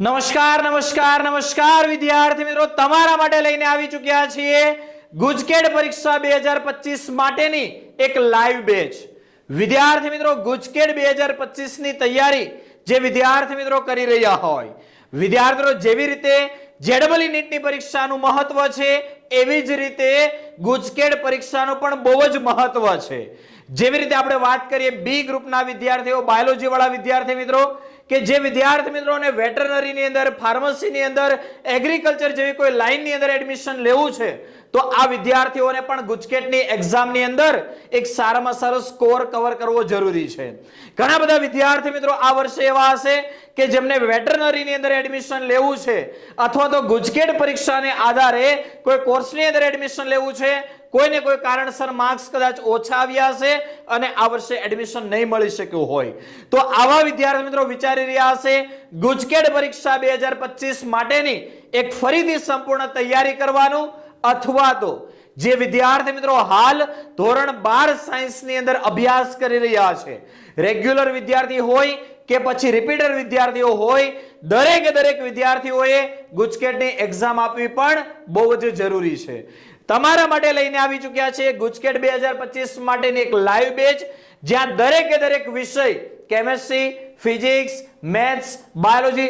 નમસ્કાર નમસ્કાર નમસ્કાર, વિદ્યાર્થી મિત્રો. તમારા માટે લઈને આવી ચૂક્યા છીએ ગુજકેટ પરીક્ષા બે હજાર પચીસ માટેની એક લાઈવ બેચ વિદ્યાર્થી મિત્રો ગુજકેટ બે હજાર પચીસની તૈયારી જે વિદ્યાર્થી મિત્રો કરી રહ્યા હોય. વિદ્યાર્થીઓ જેવી રીતે જેડબલી નીટની પરીક્ષાનું મહત્વ છે, એવી જ રીતે ગુજકેટ પરીક્ષાનું પણ બહુ જ મહત્વ છે. જેવી રીતે આપણે વાત કરીએ બી ગ્રુપના વિદ્યાર્થીઓ બાયોલોજી વાળા વિદ્યાર્થી મિત્રો કે જે વિદ્યાર્થી મિત્રોને વેટરનરીની અંદર, ફાર્મસીની અંદર એગ્રીકલ્ચર જેવી કોઈ લાઇનની અંદર એડમિશન લેવું છે, તો આ વિદ્યાર્થીઓને પણ ગુજકેટની એક્ઝામની અંદર એક સારામાં સારો સ્કોર કવર કરવો જરૂરી છે. ઘણા બધા વિદ્યાર્થી મિત્રો આ વર્ષે એવા હશે કે જેમને વેટરનરીની અંદર એડમિશન લેવું છે, અથવા તો ગુજકેટ પરીક્ષાને આધારે કોઈ કોર્સની અંદર એડમિશન લેવું છે કોઈને કોઈ કારણસર માર્ક્સ કદાચ ઓછા આવ્યા હશે અને આ વર્ષે એડમિશન નહીં મળી શક્યું હોય. તો આવા વિદ્યાર્થી મિત્રો વિચારી રહ્યા હશે, ગુજકેટ પરીક્ષા બે હજાર પચીસ માટેની એક ફરીથી સંપૂર્ણ તૈયારી કરવાનું અથવા તો જે વિદ્યાર્થી મિત્રો હાલ ધોરણ બાર સાયન્સની અંદર અભ્યાસ કરી રહ્યા છે રેગ્યુલર વિદ્યાર્થી હોય કે પછી રિપીટર વિદ્યાર્થીઓ હોય, દરેકે દરેક વિદ્યાર્થીઓએ ગુજકેટની એક્ઝામ આપવી પણ બહુ જ જરૂરી છે. તમારા માટે લઈને આવી ચૂક્યા છે ગુજકેટ બે હજાર પચીસ માટેની એક લાઈવ બેચ જ્યાં દરેકે દરેક વિષય chemistry physics maths biology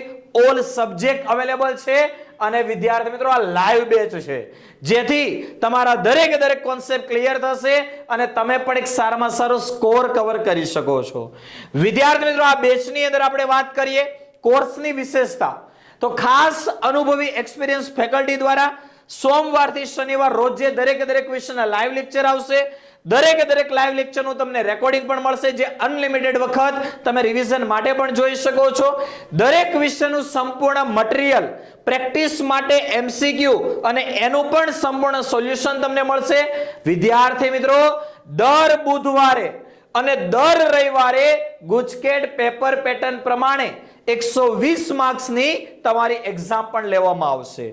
all subject available છે. અને વિદ્યાર્થી મિત્રો, આ લાઈવ બેચ છે. જેથી તમારા દરેક દરેક કોન્સેપ્ટ ક્લિયર થશે અને તમે પણ એક સારામાં સારો સ્કોર કવર કરી શકો છો. વિદ્યાર્થી મિત્રો, આ બેચની અંદર આપણે વાત કરીએ. કોર્સની વિશેષતા. તો ખાસ અનુભવી એક્સપિરિયન્સ ફેકલ્ટી દ્વારા સોમવારથી શનિવાર રોજે દરેક દરેક વિષયના લાઈવ લેક્ચર આવશે. દરેકે દરેક લાઈવ લેક્ચરનું તમને રેકોર્ડિંગ પણ મળશે. જે અનલિમિટેડ વખત તમે રિવિઝન માટે પણ જોઈ શકો છો. દરેક વિષયનું સંપૂર્ણ મટીરિયલ પ્રેક્ટિસ માટે એમસીક્યુ અને એનું પણ સંપૂર્ણ સોલ્યુશન તમને મળશે. વિદ્યાર્થી મિત્રો, દર બુધવારે અને દર રવિવારે ગુજકેટ પેપર પેટર્ન પ્રમાણે એકસો વીસ માર્ક્સની તમારી એક્ઝામ પણ લેવામાં આવશે.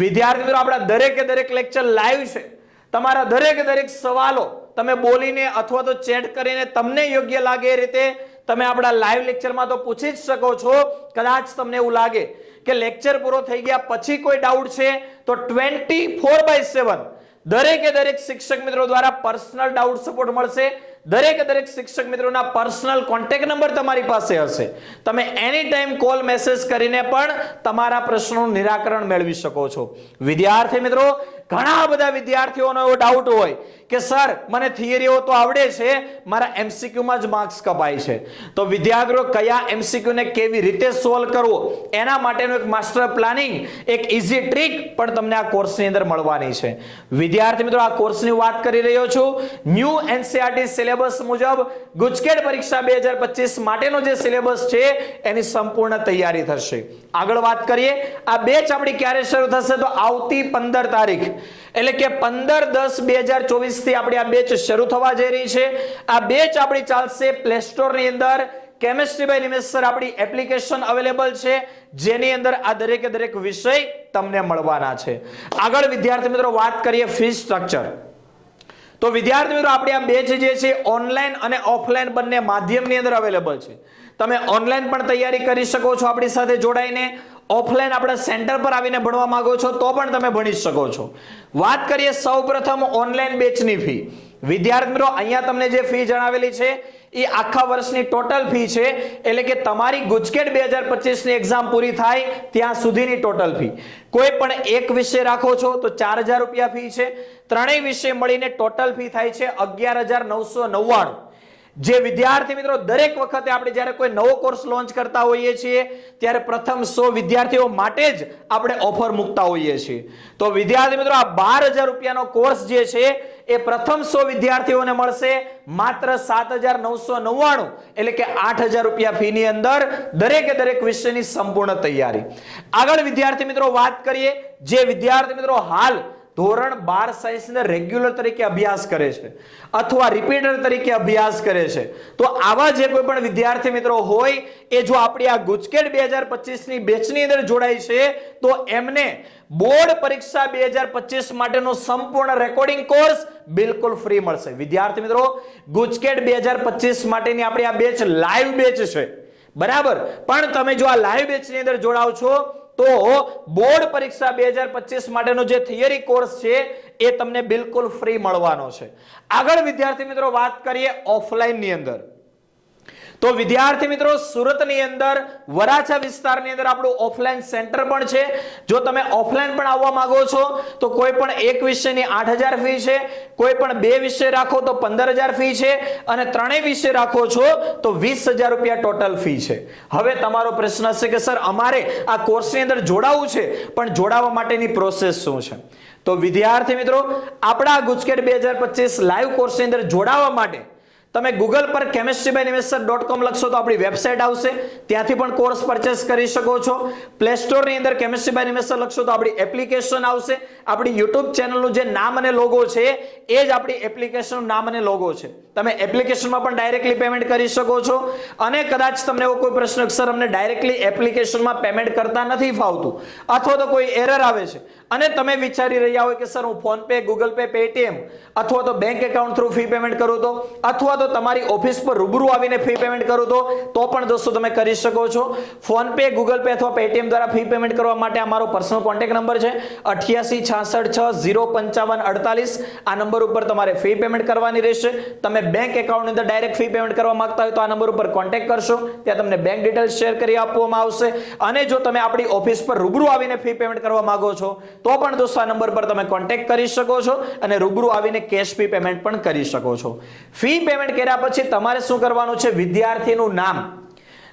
વિદ્યાર્થી મિત્રો આપણા દરેકે દરેક લેક્ચર લાઈવ છે. તમારા દરેકે દરેક સવાલો તમે બોલીને અથવા તો ચેટ કરીને તમને યોગ્ય લાગે એ રીતે તમે આપણા લાઈવ લેક્ચરમાં તો પૂછી જ શકો છો. કદાચ તમને એવું લાગે કે લેક્ચર પૂરો થઈ ગયા પછી કોઈ ડાઉટ છે, તો ટ્વેન્ટી ફોર બાય સેવન દરેકે દરેક શિક્ષક મિત્રો દ્વારા પર્સનલ ડાઉટ સપોર્ટ મળશે. દરેક દરેક શિક્ષક મિત્રોના પર્સનલ કોન્ટેક્ટ નંબર તમારી પાસે હશે. તમે એની ટાઈમ કોલ મેસેજ કરીને પણ તમારા પ્રશ્નોનું નિરાકરણ મેળવી શકો છો. વિદ્યાર્થી મિત્રો, ઘણા બધા વિદ્યાર્થીઓનો એવો ડાઉટ હોય કે, સર, મને થિયરીઓ તો આવડે છે, મારા એમસીક્યુમાં જ માર્ક્સ કપાય છે. તો વિદ્યાર્થીઓ, કયા એમસીક્યુને કેવી રીતે સોલ્વ કરવો, એના માટેનું એક માસ્ટર પ્લાનિંગ, એક ઇઝી ટ્રીક પણ તમને આ કોર્સની અંદર મળવાની છે. વિદ્યાર્થી મિત્રો, આ કોર્સની વાત કરી રહ્યો છું. ન્યૂ એનસીઆરટી સિલેબસ મુજબ ગુજકેટ પરીક્ષા બે હજાર પચીસ માટેનો જે સિલેબસ છે, એની સંપૂર્ણ તૈયારી થશે. આગળ વાત કરીએ. આ બેચ આપણી ક્યારે શરૂ થશે તો આવતી પંદર તારીખ. એટલે કે પંદર દસ બે હજાર ચોવીસથી આપણી આ બેચ શરૂ થવા જઈ રહી છે. આ બેચ આપણી ચાલશે પ્લે સ્ટોરની અંદર. કેમેસ્ટ્રી બાય નિમેશ આપણી એપ્લિકેશન અવેલેબલ છે, જેની અંદર આ દરેકે દરેક વિષય તમને મળવાના છે. આગળ વિદ્યાર્થી મિત્રો વાત કરીએ ફી સ્ટ્રક્ચર તો વિદ્યાર્થી મિત્રો, આપણી આ બેચ જે છે ઓનલાઈન અને ઓફલાઈન બંને માધ્યમની અંદર અવેલેબલ છે. તમે ઓનલાઈન પણ તૈયારી કરી શકો છો આપણી સાથે જોડાઈને. ઓફલાઈન આપણે સેન્ટર પર આવીને ભણવા માંગો છો, તો પણ તમે ભણી શકો છો. વાત કરીએ સૌપ્રથમ ઓનલાઈન બેચની ફી વિદ્યાર્થી મિત્રો, અહીંયા તમને જે ફી જણાવેલી છે, એ આખા વર્ષની ટોટલ ફી છે. એટલે કે તમારી ગુજકેટ બે હજાર પચીસની એક્ઝામ પૂરી થાય ત્યાં સુધીની ટોટલ ફી કોઈ પણ એક વિષય રાખો છો, તો ચાર હજાર રૂપિયા ફી છે. ત્રણેય વિષય મળીને ટોટલ ફી થાય છે અગિયાર હજાર નવસો નવ્વાણું. જે વિદ્યાર્થી મિત્રો, દરેક વખતે આપણે જ્યારે કોઈ નવો કોર્સ લોન્ચ કરતા હોઈએ છીએ, ત્યારે પ્રથમ સો વિદ્યાર્થીઓ માટે જ આપણે ઓફર મૂકતા હોઈએ છીએ. તો વિદ્યાર્થી મિત્રો, આ બાર હજાર રૂપિયાનો કોર્સ જે છે, એ પ્રથમ સો વિદ્યાર્થીઓને મળશે માત્ર સાત હજાર નવસો નવ્વાણું, એટલે કે આઠ હજાર રૂપિયા ફીની અંદર દરેકે દરેક વિષયની સંપૂર્ણ તૈયારી. આગળ વિદ્યાર્થી મિત્રો, વાત કરીએ, જે વિદ્યાર્થી મિત્રો હાલ ધોરણ બાર સાયન્સને રેગ્યુલર તરીકે અભ્યાસ કરે છે અથવા રિપીટર તરીકે અભ્યાસ કરે છે. તો આવા જે કોઈ પણ વિદ્યાર્થી મિત્રો હોય, એ જો આપણી આ ગુજકેટ બે હજાર પચીસની બેચની અંદર જોડાય છે, તો એમને બોર્ડ પરીક્ષા બે હજાર પચીસ માટેનો સંપૂર્ણ રેકોર્ડિંગ કોર્સ બિલકુલ ફ્રી મળશે. વિદ્યાર્થી મિત્રો, ગુજકેટ બે હજાર પચીસ માટેની આપણી આ બેચ લાઈવ બેચ છે. બરાબર? પણ તમે જો આ લાઈવ બેચની અંદર જોડાવ છો તો બોર્ડ પરીક્ષા બે હજાર પચીસ માટેનો જે થિયરી કોર્સ છે, એ તમને બિલકુલ ફ્રી મળવાનો છે. આગળ વિદ્યાર્થી મિત્રો વાત કરીએ ઓફલાઈનની અંદર. તો વિદ્યાર્થી મિત્રો, સુરતની અંદર વરાછા વિસ્તારની અંદર આપણું ઓફલાઈન સેન્ટર પણ છે. જો તમે ઓફલાઈન પણ આવવા માંગો છો, તો કોઈ પણ એક વિષયની આઠ હજાર ફી છે, કોઈ પણ બે વિષય રાખો તો પંદર હજાર ફી છે, અને ત્રણેય વિષય રાખો છો, તો વીસ હજાર રૂપિયા ટોટલ ફી છે. હવે તમારો પ્રશ્ન હશે કે, સર, અમારે આ કોર્સની અંદર જોડાવું છે, પણ જોડાવા માટેની પ્રોસેસ શું છે? તો વિદ્યાર્થી મિત્રો, આપણા ગુજકેટ બે હજાર પચીસ લાઈવ કોર્સની અંદર જોડાવા માટે તમે ગૂગલ પર કેમિસ્ટ્રી બાય નિમેસર ડોટ કોમ લખશો તો આપણી વેબસાઇટ આવશે. ત્યાંથી પણ કોર્સ પરચેસ કરી શકો છો. પ્લે સ્ટોરની અંદર કેમિસ્ટ્રી બાય નિમેસર લખશો તો આપણી એપ્લિકેશન આવશે. આપણી યુટ્યુબ ચેનલનું જે નામ અને લોગો છે, એ જ આપણી એપ્લિકેશનનું નામ અને લોગો છે. તમે એપ્લિકેશનમાં પણ ડાયરેક્ટલી પેમેન્ટ કરી શકો છો. અને કદાચ તમને એવો કોઈ પ્રશ્ન સર અમને ડાયરેક્ટલી એપ્લિકેશનમાં પેમેન્ટ કરતા નથી ફાવતું. અથવા તો કોઈ એરર આવે છે. અને તમે વિચારી રહ્યા હોય કે સર, હું PhonePe, Google pay, Paytm અથવા તો bank account through fee payment કરું તો? અથવા તો તમારી ઓફિસ પર રૂબરૂ આવીને ફી પેમેન્ટ કરું તો? તો પણ દોસ્તો તમે કરી શકો છો. ફોન પે, ગૂગલ પે અથવા પેટીએમ દ્વારા ફી પેમેન્ટ કરવા માટે અમારો પર્સનલ કોન્ટેક્ટ નંબર છે. અઠ્યાસી, છાસઠ, છ, ઝીરો, પંચાવન, અડતાલીસ. આ નંબર ઉપર તમારે ફી પેમેન્ટ કરવાની રહેશે. તમે બેંક એકાઉન્ટની અંદર ડાયરેક્ટ ફી પેમેન્ટ કરવા માંગતા હોય તો આ નંબર ઉપર કોન્ટેક્ટ કરશો. ત્યાં તમને બેંક ડિટેલ્સ શેર કરી આપવામાં આવશે. અને જો તમે આપણી ઓફિસ પર રૂબરૂ આવીને ફી પેમેન્ટ કરવા માંગો છો તો પણ દોસ્તો આ નંબર પર તમે કોન્ટેક્ટ કરી શકો છો અને રૂબરૂ આવીને કેશ ફી પેમેન્ટ પણ કરી શકો છો. ફી પેમેન્ટ કર્યા પછી તમારે શું કરવાનું છે? વિદ્યાર્થીનું નામ.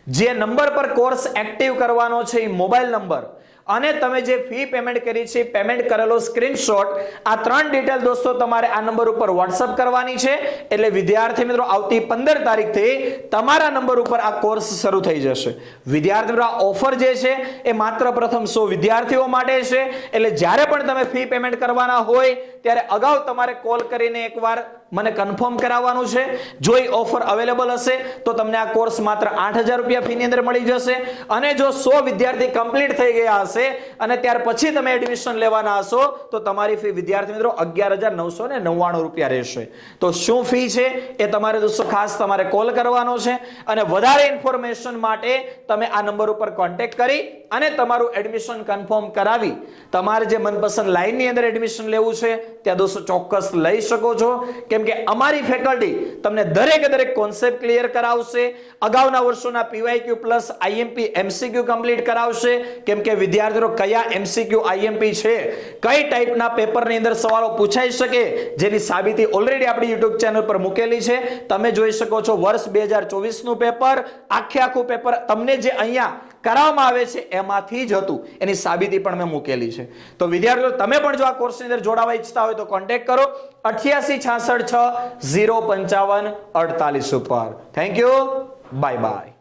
જે નંબર પર કોર્સ એક્ટિવ કરવાનો છે, એ મોબાઈલ નંબર અને તમે જે ફી પેમેન્ટ કરી છે પેમેન્ટ કરેલો સ્ક્રીનશોટ આ ત્રણ ડિટેલ દોસ્તો તમારે આ નંબર ઉપર વોટ્સઅપ કરવાની છે. એટલે વિદ્યાર્થી મિત્રો, આવતી પંદર તારીખથી તમારા નંબર ઉપર આ કોર્સ શરૂ થઈ જશે. વિદ્યાર્થી મિત્રો, આ ઓફર જે છે, એ માત્ર પ્રથમ સો વિદ્યાર્થીઓ માટે છે. એટલે જ્યારે પણ તમે ફી પેમેન્ટ કરવાના હોય, ત્યારે અગાઉ તમારે કોલ કરીને એકવાર મને કન્ફર્મ કરાવવાનું છે. જો એ ઓફર અવેલેબલ હશે, તો તમને આ કોર્સ માત્ર આઠ હજાર રૂપિયા ફીની અંદર મળી જશે. અને જો સો વિદ્યાર્થી કમ્પ્લીટ થઈ ગયા હશે, અને ત્યાર પછી તમે એડમિશન લેવાના હશો, તો તમારી ફી વિદ્યાર્થી મિત્રો અગિયાર હજાર નવસો ને નવ્વાણું રૂપિયા રહેશે. તો શું ફી છે? એ તમારે દોસ્તો ખાસ તમારે કોલ કરવાનો છે. અને વધારે ઇન્ફોર્મેશન માટે તમે આ નંબર ઉપર કોન્ટેક્ટ કરી અને તમારું એડમિશન કન્ફર્મ કરાવી. તમારે જે મનપસંદ લાઈનની અંદર એડમિશન લેવું છે, ત્યાં દોસ્તો ચોક્કસ લઈ શકો છો. કેમ કે અમારી ફેકલ્ટી તમને દરેક દરેક કોન્સેપ્ટ ક્લિયર કરાવશે. અગાઉના વર્ષોના PYQ plus IMP MCQ complete કરાવશે. કેમ કે વિદ્યાર્થીઓ કયા એમસીક્યુ આઈએમપી છે? કઈ ટાઈપના પેપરની અંદર સવાલો પૂછાઈ શકે? જેની સાબિતી ઓલરેડી આપણી યુટ્યુબ ચેનલ પર મૂકેલી છે. તમે જોઈ શકો છો વર્ષ બે હજાર ચોવીસનું પેપર આખે આખું પેપર તમને જે અહીંયા કરાવવામાં આવે છે, એમાંથી જ હતું. એની સાબિતી પણ મેં મૂકેલી છે. તો વિદ્યાર્થીઓ, તમે પણ જો આ કોર્સની અંદર જોડાવા ઈચ્છતા હોય તો કોન્ટેક્ટ કરો. અઠ્યાસી છાસઠ છ, ઝીરો પંચાવન, અડતાલીસ ઉપર. Thank you bye bye